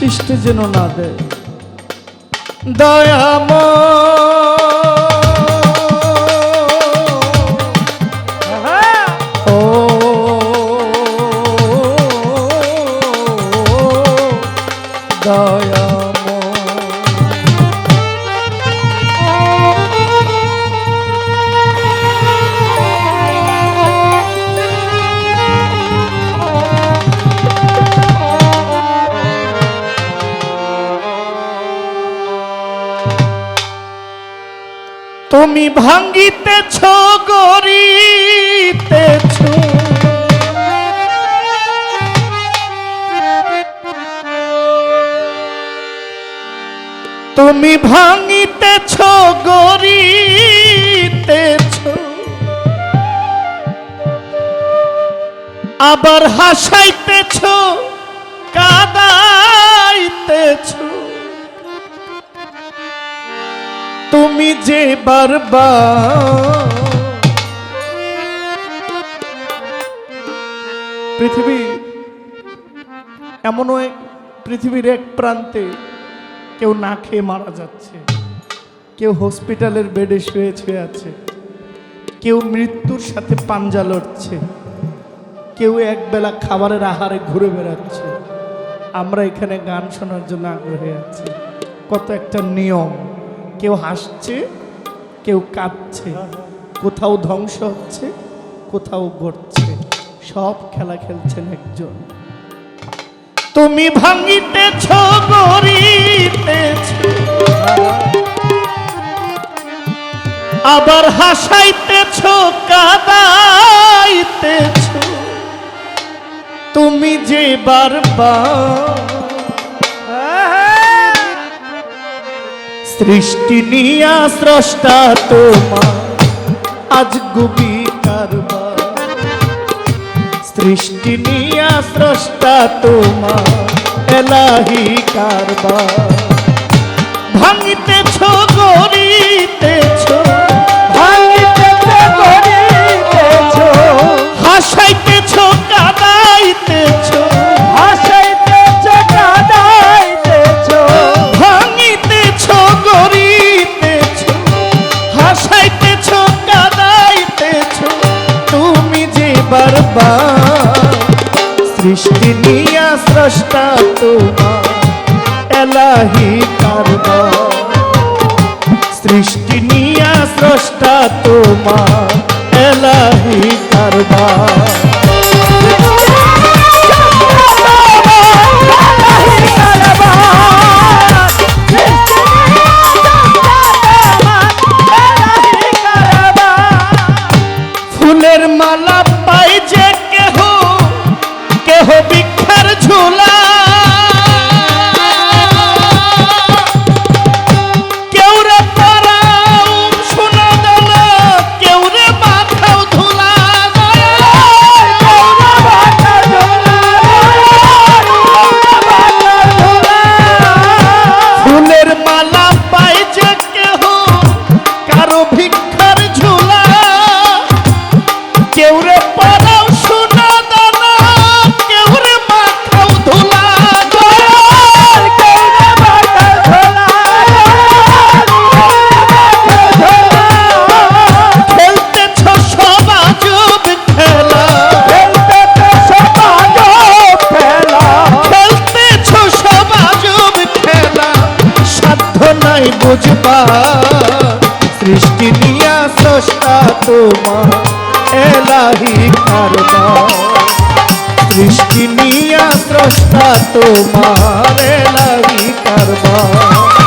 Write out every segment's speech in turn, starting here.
কষ্টে যেন না দেয়। দয়াম তুমি ভাঙ্গিতেছ গরিতেছ তুমি ভাঙ্গিতেছ গরিতেছ আবার হাসাইতেছ কাদাইতেছ। তুমি যে বারবার পৃথিবী এমনও এক পৃথিবীর এক প্রান্তে কেউ না খেয়ে মারা যাচ্ছে, কেউ হসপিটালের বেডে শুয়ে শুয়ে আছে, কেউ মৃত্যুর সাথে পাঞ্জা লড়ছে, কেউ একবেলা খাবারের আহারে ঘুরে বেড়াচ্ছে। আমরা এখানে গান শোনার জন্য আগ্রহী আছি। কত একটা নিয়ম কেউ হাসছে, কেউ কাঁদছে, কোথাও ধ্বংস হচ্ছে, কোথাও ঘটছে, সব খেলা খেলছেন একজন। তুমি ভাঙিতেছ গরিতেছ আবার হাসাইতেছ, কাদাইতেছ। তুমি যে বারবার সৃষ্টি নিয়া স্রষ্টা তোমার। আজ গুবি কারবার। সৃষ্টি নিয়া স্রষ্টা তোমার, এলাহি কারবার। ভাঙিতেছ গরিতেছ বারবার সৃষ্টি নিয়া স্রষ্টা তোমার এলাহি কারবার। সৃষ্টি নিয়া স্রষ্টা তোমার এলাহি কারবার। পাই তোমার লাগি কারবার।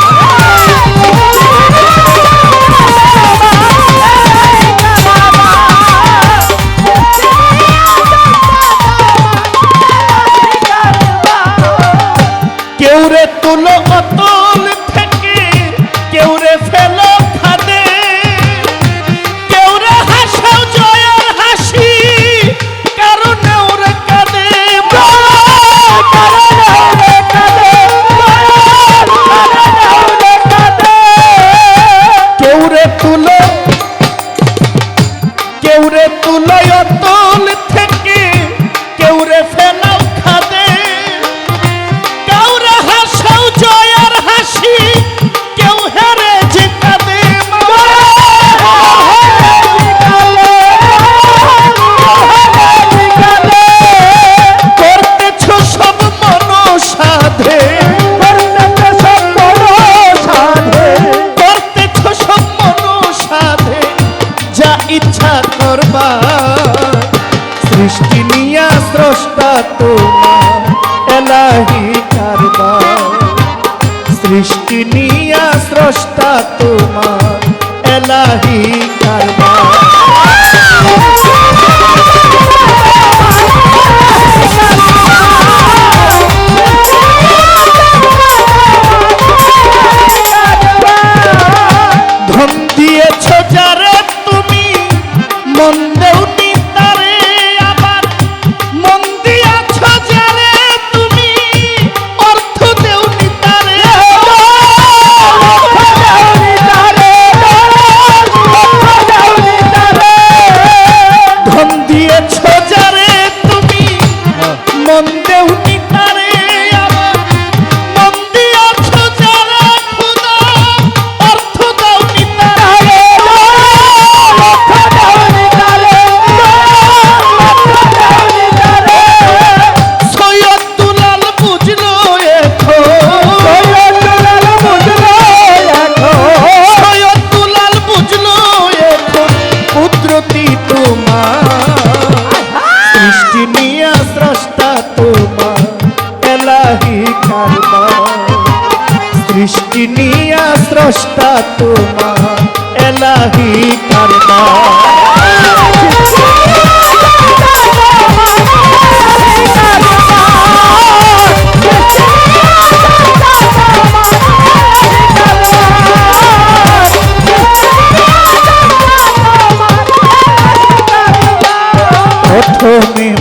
তোমার এলাহি কারবার সৃষ্টি নিয়া স্রষ্টা তোমার এলাহি ধন দিয়েছ যারে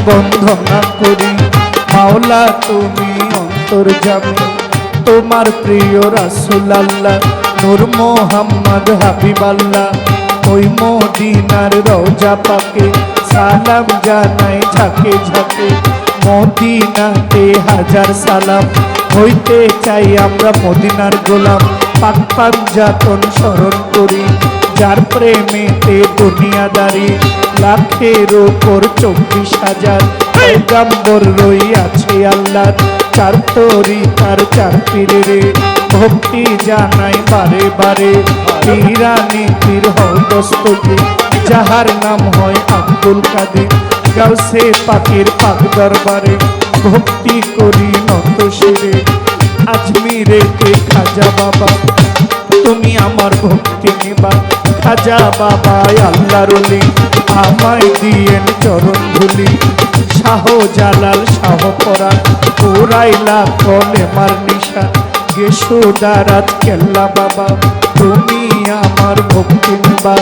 বন্ধনা করি। মাওলা, তুমি অন্তর যাবে তোমার প্রিয় রাসুল আল্লাহ নূর মোহাম্মদ হাবিবাল্লাহ। ওই মদিনার রওজা পাকে, সালাম জানাই ঝাঁকে ঝাঁকে। মদিনাতে হাজার সালাম, হইতে চাই আমরা মদিনার গোলাম। পাক পাঞ্জাতন স্মরণ করি, যার প্রেমেতে দুনিয়াদারি। লাখের ওপর চব্বিশ হাজার পয়গাম্বর রই আছে আল্লাহ চার তরি তার চার পীরে ভক্তি জানাই বারে বারে। পীরানি পীর হস্তকে যাহার নাম হয় আব্দুল কাদের। গাউসে পাখির পাক দরবারে ভক্তি করি নত শিরে। আজমিরে কে খাজা বাবা, তুমি আমার ভক্তি নিবা। খাজা বাবা আল্লাহ রলি আমায় দিয়েন চরণ ধুলি শাহ জালাল শাহ পরাণ পুরাইলা কলে মার নিশা গেসু দারাত কেল্লা বাবা, তুমি আমার ভক্তি নিবা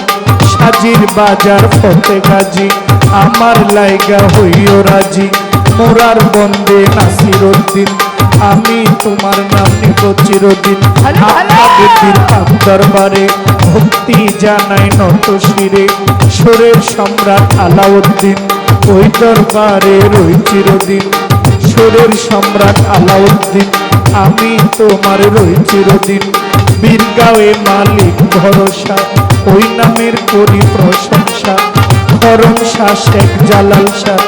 সাজির বাজার ফতে গাজি, আমার লাইগা হইও রাজি। মোরার বন্দে নাসির উদ্দিন, আমি তোমার নাম নিব চিরদিন। আপনাদের দরবারে ভক্তি জানাই নত শিরে। সুরের সম্রাট আলাউদ্দিন, ওই দরবারে রই চিরদিন। সুরের সম্রাট আলাউদ্দিন, আমি তোমার রই চিরদিন। বীরগাঁওয়ে মালিক ভরসা, ওই নামের করি প্রশংসা। খরম শাহ শেখ জালাল শাহ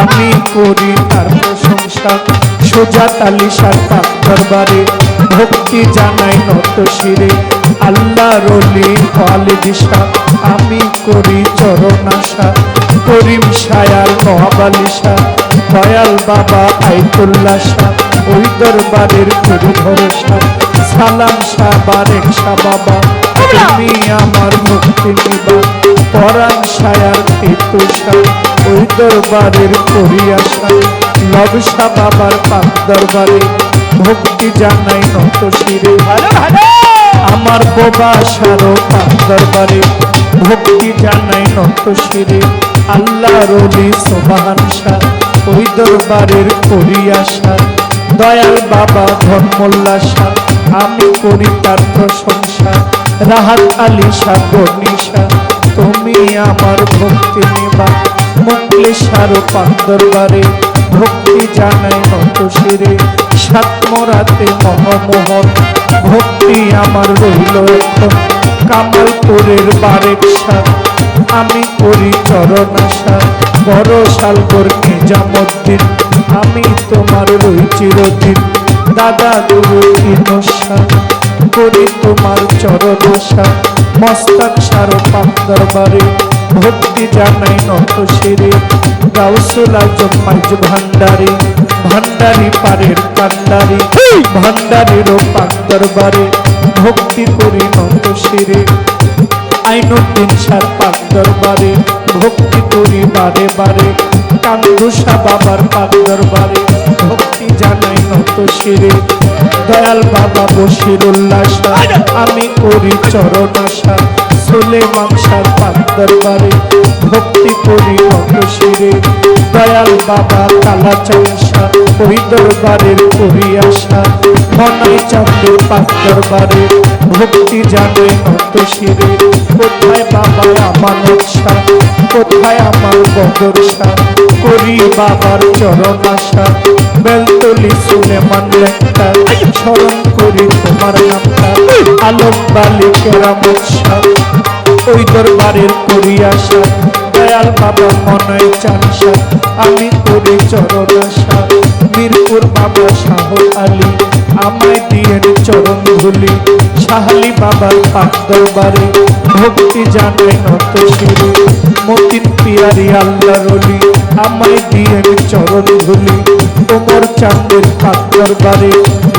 আমি করি তার প্রশংসা। সুজাত আলী শাহ পাক দরবারে, ভক্তি জানাই নত শিরে। আল্লাহ রলি আলী দিশা আমি করি চরণ আশা করিম শায়ার নহাবালি শাহ দয়াল বাবা আইতুল্লাহ শাহ ওই দরবারের করি ভরসা সালাম শাহ বারেক শাহ বাবা তুমি আমার মুক্তি নিবা পরাণ সায়ার তুষা ওই দরবারের করি আসা লবসা বাবার পাক দরবারে ভক্তি জানাই নত শিরে। আমার বোবা সারো দরবারে। ভক্তি জানাই নত শিরে। আল্লাহ রলি সোবাহান শাহ ওই দরবারের করি দয়াল বাবা ধর্মল্লা শাহ আমি করি তার প্রশংসা। রাহাত আলী শাহ গনিশা তুমি আমার ভক্তি নিবা। মুকলে সারো দরবারে। ভক্তি জানাই নত শিরে। সাতমরাতে মহামোহন। ভক্তি আমার এখন কামালপুরের বারেক শাহ আমি করি চরণ আশা। বড় শালগর নিজামুদ্দিন, আমি তোমার রই চিরদিন। দাদা ইনসা করি তোমার চরণ আশা। মস্তাক সার পাক দরবারে, ভক্তি জানাই নত শিরে। গাউসুল মাইজ ভান্ডারি ভান্ডারি পারের কান্ডারি ভান্ডারিরও পাক দরবারে ভক্তি করি নত শিরে। আইনুদ্দিন সার ভক্তি করি বারে বারে। কান্দুসা বাবার ভক্তি জানাই নত শিরে। দয়াল বাবা বসির উল্লাস আমি করি চরণ আশা। সোলে মাংসার পাক দরবারে ভক্তি করি নত শিরে। দয়াল বাবা কালা চাষা ওই দরবারের করি আশা মনাই চাঁদের পাক দরবারে ভক্তি জানে নত শিরে। কোথায় বাবা আমার উৎসা কোথায় আমার বদরসা করি বাবার চরণ আশা, বেলতলি সুলেমান লেখা, স্মরণ করি তোমার নামটা আলম বালি কেরাম ওই দরবারের করি আশা দয়াল বাবা মনাই চানসা, আমি করি চরণ আশা। মিরপুর বাবা শাহ আলী, আমায় দিয়ে চরণ ধুলি। শাহালি বাবার পাক দরবারে, ভক্তি জানে নত শিরে। মতিন পিয়ারি আল্লাহ রলি আমায় দিয়ে চরণ ধুলি। ওমর চাঁদের পাক দরবারে,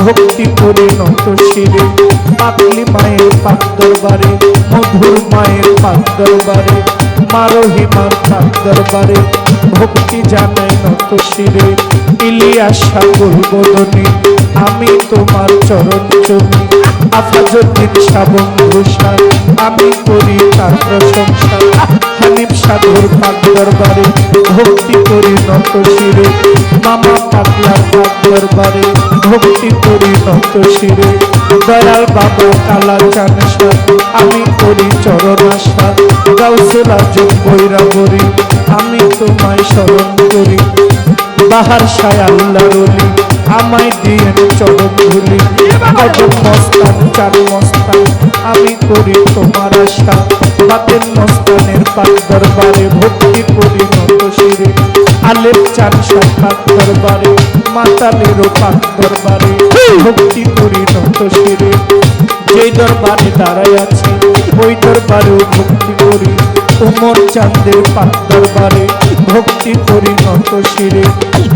ভক্তি করে নত শিরে। পাতলি মায়ের পাক দরবারে, মধুর মায়ের পাক দরবারে। মারহিমার পাক দরবারে, ভক্তি জানাই নত শিরে। ইলিয়াস সাগর বদনী, আমি তোমার চরণ চমি আফাজুদ্দিন শ্রাবণ ঘোষাল আমি করি তার প্রশংসা। হানিফ সাধুর পাক দরবারে, ভক্তি করি নত শিরে। মামা পাগলার পাক দরবারে, ভক্তি করি নত শিরে। দয়াল বাবা কালা চানসা আমি করি চরণ আশা গাউসুল আজম বৈরাবরী আমি তোমায় স্মরণ করি। বাহার সায় আল্লাহ রলি আমায় দিয়ে চরণ ধুলি। মস্তান, চার মস্তান, আমি করি তোমার আশা। বাতের মস্তানের পাক দরবারে ভক্তি করি নত শিরে। আলেপ চান পাক দরবারে, মাতালেরও পাক দরবারে, ভক্তি করি নত শিরে। যেই দরবারে দাঁড়াই আছি ওই দরবারেও ভক্তি করি। উমর চাঁদের পাক দরবারে ভক্তি করি নত শিরে।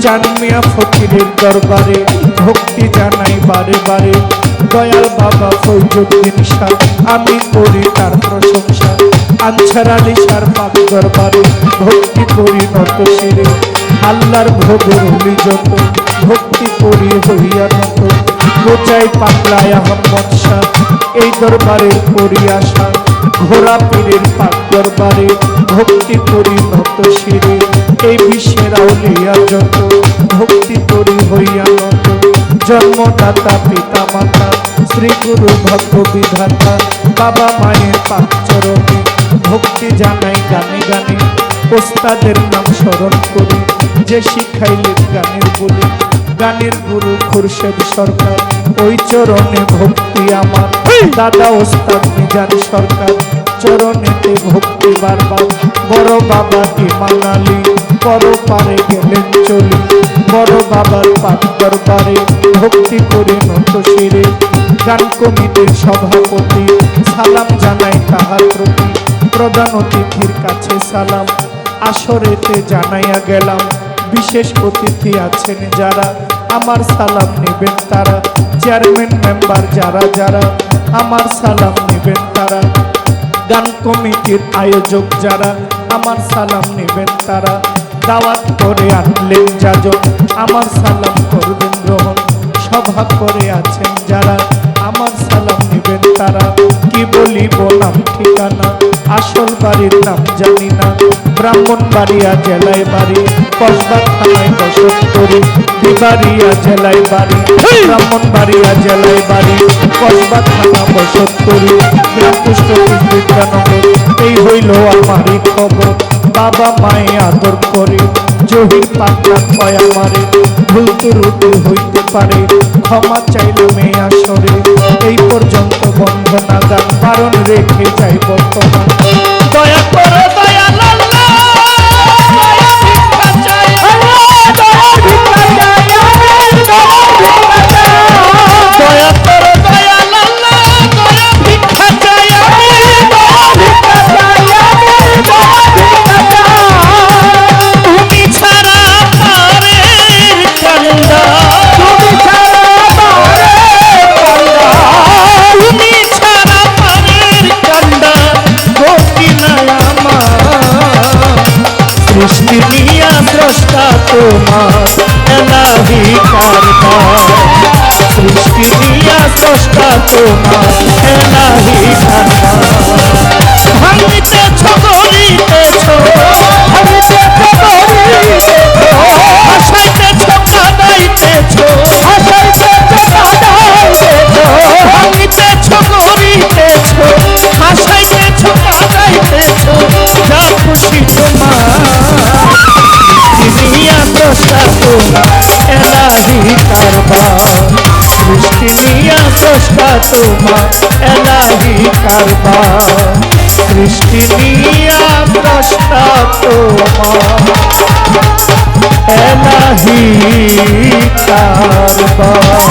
জানমিয়া ফকিরের দরবারে, ভক্তি জানাই বারে বারে। দয়াল বাবা ফৈজুদ্দিন শাহ, আমি করি তার প্রশংসা। আনসার আলী সার পাক দরবারে, ভক্তি করি নত শিরে। আল্লাহর ভোগের হলি যত ভক্তি করি হইয়া নত। গোচাই পাগলায় আহম্মদ শাহ। এই দরবারের করি আশা। ঘোড়া পীরের পাক দরবারে, ভক্তি করি নত শিরে। এই বিশ্বের আউলিয়া যত ভক্তি করি হইয়া নত জন্মদাতা পিতা মাতা শ্রী গুরু ভক্ত বিধাতা, বাবা মায়ের পাক চরণে ভক্তি জানাই গানে গানে। ওস্তাদের নাম স্মরণ করি, যে শিখাইলেন গানের বলি। গানের গুরু খুরশেদ সরকার ওই চরণে ভক্তি আমার। দাদা ওস্তাদ মিজান সরকার চরণেতে ভক্তি বারবার। বড় বাবা ইমান আলী বড় পারে গেলেন চলি। বড় বাবার পাক দরবারে ভক্তি করে নত শিরে। গান কমিটির সভাপতি সালাম জানাই তাহার প্রতি। প্রধান অতিথির কাছে সালাম আসরেতে জানাইয়া গেলাম। বিশেষ অতিথি আছেন যারা আমার সালাম নেবেন তারা। চেয়ারম্যান মেম্বার যারা যারা, আমার সালাম নেবেন তারা। গান কমিটির আয়োজক যারা, আমার সালাম নেবেন তারা। দাওয়াত করে আনলেন যাজন আমার সালাম করবেন গ্রহণ সভা করে আছেন যারা, আমার সালাম নেবেন তারা। কি বলিব নাম, ঠিকানা? আসল বাড়ির নাম জানি না। ব্রাহ্মণ বাড়িয়া জেলায় বাড়ি, কসবা থানায় বসত করি। বিবাড়িয়া জেলায় বাড়ি ব্রাহ্মণ বাড়িয়া জেলায় বাড়ি কসবা থানা বসত করি গ্রাম পুষ্ট বিদ্যানগর এই হইল আমারই খবর। বাবা মায়ে আদর করে জহির পাতলা কয় আমারে ভুল ত্রুটি হইতে পারে ক্ষমা চাইলে মেয়ে আসরে এই পর্যন্ত বন্ধ না গান কারণ রেখে যাই বর্তমান। দয়া করো সৃষ্টি দিয়া দ্রষ্টা তোমার এলাহি কারবার।